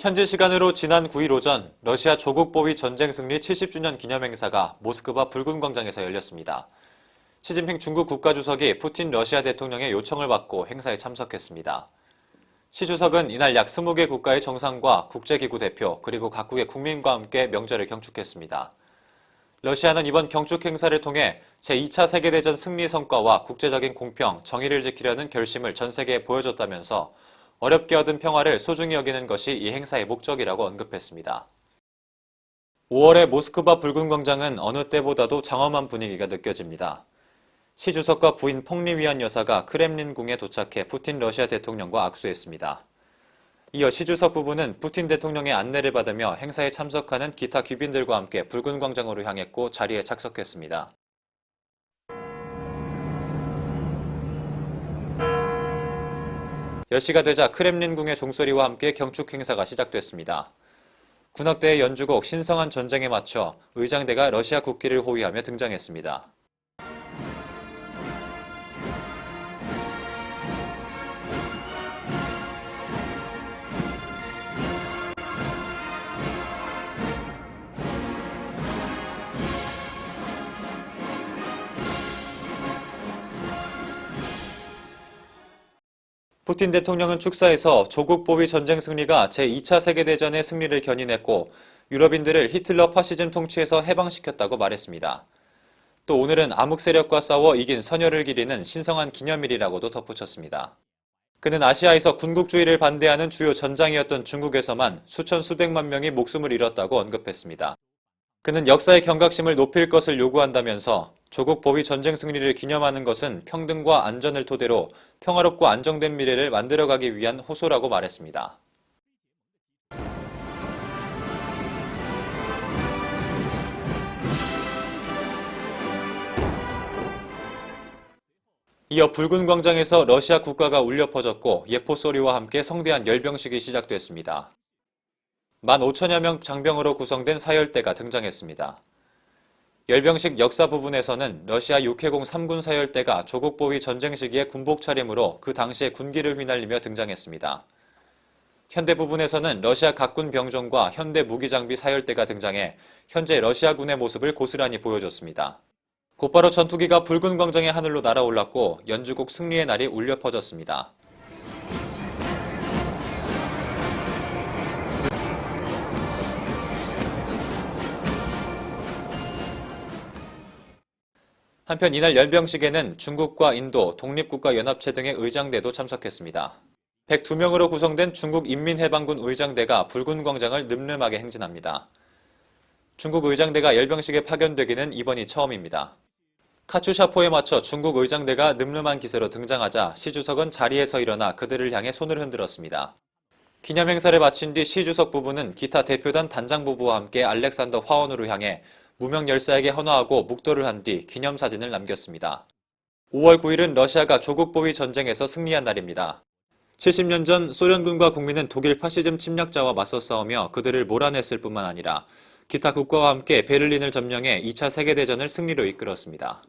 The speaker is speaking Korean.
현지 시간으로 지난 9일 오전 러시아 조국 보위 전쟁 승리 70주년 기념행사가 모스크바 붉은 광장에서 열렸습니다. 시진핑 중국 국가주석이 푸틴 러시아 대통령의 요청을 받고 행사에 참석했습니다. 시 주석은 이날 약 20개 국가의 정상과 국제기구 대표 그리고 각국의 국민과 함께 명절을 경축했습니다. 러시아는 이번 경축 행사를 통해 제2차 세계대전 승리 성과와 국제적인 공평, 정의를 지키려는 결심을 전 세계에 보여줬다면서 어렵게 얻은 평화를 소중히 여기는 것이 이 행사의 목적이라고 언급했습니다. 5월의 모스크바 붉은 광장은 어느 때보다도 장엄한 분위기가 느껴집니다. 시 주석과 부인 펑리위안 여사가 크렘린궁에 도착해 푸틴 러시아 대통령과 악수했습니다. 이어 시 주석 부부는 푸틴 대통령의 안내를 받으며 행사에 참석하는 기타 귀빈들과 함께 붉은 광장으로 향했고 자리에 착석했습니다. 열 시가 되자 크렘린궁의 종소리와 함께 경축 행사가 시작됐습니다. 군악대의 연주곡 신성한 전쟁에 맞춰 의장대가 러시아 국기를 호위하며 등장했습니다. 푸틴 대통령은 축사에서 조국 보위 전쟁 승리가 제2차 세계대전의 승리를 견인했고 유럽인들을 히틀러 파시즘 통치에서 해방시켰다고 말했습니다. 또 오늘은 암흑 세력과 싸워 이긴 선열을 기리는 신성한 기념일이라고도 덧붙였습니다. 그는 아시아에서 군국주의를 반대하는 주요 전장이었던 중국에서만 수천 수백만 명이 목숨을 잃었다고 언급했습니다. 그는 역사의 경각심을 높일 것을 요구한다면서 조국 보위 전쟁 승리를 기념하는 것은 평등과 안전을 토대로 평화롭고 안정된 미래를 만들어가기 위한 호소라고 말했습니다. 이어 붉은 광장에서 러시아 국가가 울려 퍼졌고 예포 소리와 함께 성대한 열병식이 시작됐습니다. 15,000여 명 장병으로 구성된 사열대가 등장했습니다. 열병식 역사 부분에서는 러시아 육해공 3군 사열대가 조국 보위 전쟁 시기의 군복 차림으로 그 당시의 군기를 휘날리며 등장했습니다. 현대 부분에서는 러시아 각군 병종과 현대 무기 장비 사열대가 등장해 현재 러시아군의 모습을 고스란히 보여줬습니다. 곧바로 전투기가 붉은 광장의 하늘로 날아올랐고 연주곡 승리의 날이 울려 퍼졌습니다. 한편 이날 열병식에는 중국과 인도, 독립국가연합체 등의 의장대도 참석했습니다. 102명으로 구성된 중국 인민해방군 의장대가 붉은 광장을 늠름하게 행진합니다. 중국 의장대가 열병식에 파견되기는 이번이 처음입니다. 카츄샤포에 맞춰 중국 의장대가 늠름한 기세로 등장하자 시 주석은 자리에서 일어나 그들을 향해 손을 흔들었습니다. 기념 행사를 마친 뒤 시 주석 부부는 기타 대표단 단장 부부와 함께 알렉산더 화원으로 향해 무명 열사에게 헌화하고 묵도를 한 뒤 기념사진을 남겼습니다. 5월 9일은 러시아가 조국 보위 전쟁에서 승리한 날입니다. 70년 전 소련군과 국민은 독일 파시즘 침략자와 맞서 싸우며 그들을 몰아냈을 뿐만 아니라 기타 국가와 함께 베를린을 점령해 2차 세계대전을 승리로 이끌었습니다.